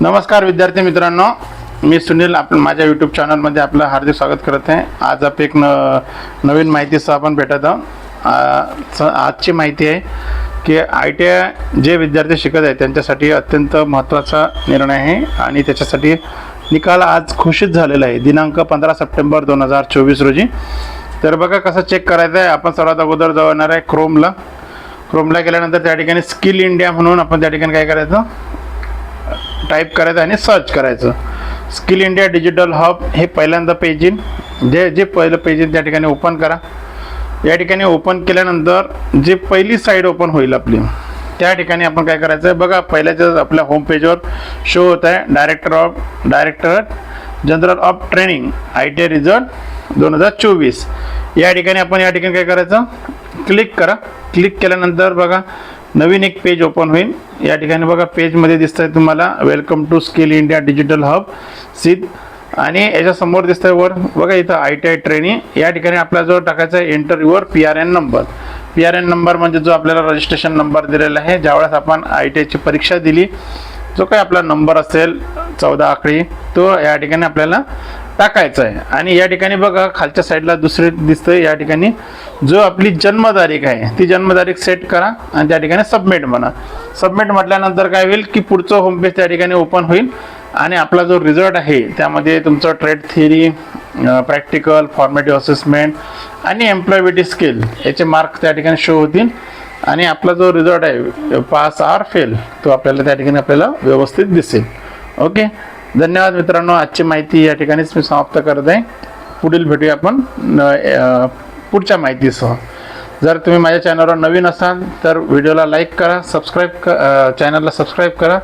नमस्कार विद्यार्थी मित्रांनो मी सुनील आप माझ्या यूट्यूब चॅनलमध्ये आपलं हार्दिक स्वागत करत आहे. आज आप एक न नवीन माहितीसह आपण भेटत आहोत. आजची माहिती आहे की आय टी आय जे विद्यार्थी शिकत आहेत त्यांच्यासाठी अत्यंत महत्त्वाचा निर्णय आहे आणि त्याच्यासाठी निकाल आज घोषित झालेला आहे. दिनांक पंधरा सप्टेंबर दोन हजार चोवीस रोजी. तर बघा कसं चेक करायचं आहे आपण सर्वात अगोदर जाणार आहे क्रोमला क्रोमला गेल्यानंतर त्या ठिकाणी स्किल इंडिया म्हणून आपण त्या ठिकाणी काय करायचं? टाईप करायचं आणि सर्च करायचं. स्किल इंडिया डिजिटल हब हे पहिल्यांदा पेज येईल. जे जे पहिलं पेज येईल त्या ठिकाणी ओपन करा. या ठिकाणी ओपन केल्यानंतर जे पहिली साईड ओपन होईल आपली त्या ठिकाणी आपण काय करायचं आहे बघा पहिल्याच्याच आपल्या होम पेजवर शो होत आहे director of director general of training I T I result दोन हजार चोवीस. या ठिकाणी आपण या ठिकाणी काय करायचं? क्लिक करा. क्लिक केल्यानंतर बघा नवीन एक पेज ओपन होईल. या ठिकाणी बघा पेजमध्ये दिसत आहे तुम्हाला welcome to skill India digital hub SIDH आणि याच्यासमोर दिसत आहे वर बघा इथं आय टी आय ट्रेनिंग या ठिकाणी आपल्याजवळ टाकायचं आहे enter your P R N number P R N number म्हणजे जो आपल्याला रजिस्ट्रेशन नंबर दिलेला आहे ज्यावेळेस आपण आय टी आयची परीक्षा दिली जो काही आपला नंबर असेल चौदा आकडी तो या ठिकाणी आपल्याला टाकायचं आहे आणि या ठिकाणी बघा खालच्या साईडला दुसरे दिसतंय या ठिकाणी. जो आपली जन्मतारीख आहे ती जन्मतारीख सेट करा आणि त्या ठिकाणी सबमिट म्हणा. सबमिट म्हटल्यानंतर काय होईल की पुढचं होमपेज त्या ठिकाणी ओपन होईल. आणि आपला जो रिझल्ट आहे त्यामध्ये तुमचं trade theory practical formative assessment आणि एम्प्लॉयबिलिटी स्किल याचे मार्क त्या ठिकाणी शो होतील. आणि आपला जो रिझल्ट आहे पास आर फेल तो आपल्याला त्या ठिकाणी आपल्याला व्यवस्थित दिसेल. ओके धन्यवाद मित्रांनो आजची माहिती या ठिकाणीच मी समाप्त करत. आहे पुढील भेटूया आपण पुढच्या माहितीसह. जर तुम्ही माझ्या चॅनलवर नवीन असाल तर व्हिडिओला लाईक करा सबस्क्राईब क चॅनलला सबस्क्राईब करा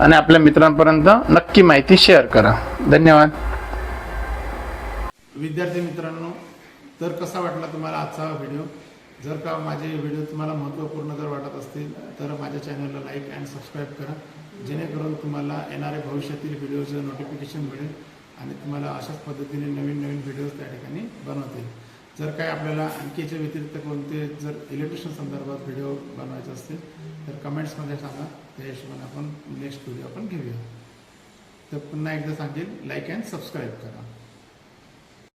आणि आपल्या मित्रांपर्यंत नक्की माहिती शेअर करा. धन्यवाद. विद्यार्थी मित्रांनो तर कसा वाटला तुम्हाला आजचा व्हिडिओ? जर का माझे व्हिडिओ तुम्हाला महत्त्वपूर्ण जर वाटत असतील तर माझ्या चॅनलला लाईक अँड सबस्क्राईब करा. जेणेकरून तुम्हाला येणाऱ्या भविष्यातील व्हिडिओचं नोटिफिकेशन मिळेल आणि तुम्हाला अशाच पद्धतीने नवीन नवीन व्हिडिओज त्या ठिकाणी बनवतील जर काय आपल्याला आणखी याच्या व्यतिरिक्त कोणते जर इलेक्ट्रिशियन संदर्भात व्हिडिओ बनवायचे असतील तर कमेंट्समध्ये सांगा. त्या हिशोबाने आपण नेक्स्ट व्हिडिओ आपण घेऊया. तर पुन्हा एकदा सांगेल लाईक अँड सबस्क्राईब करा.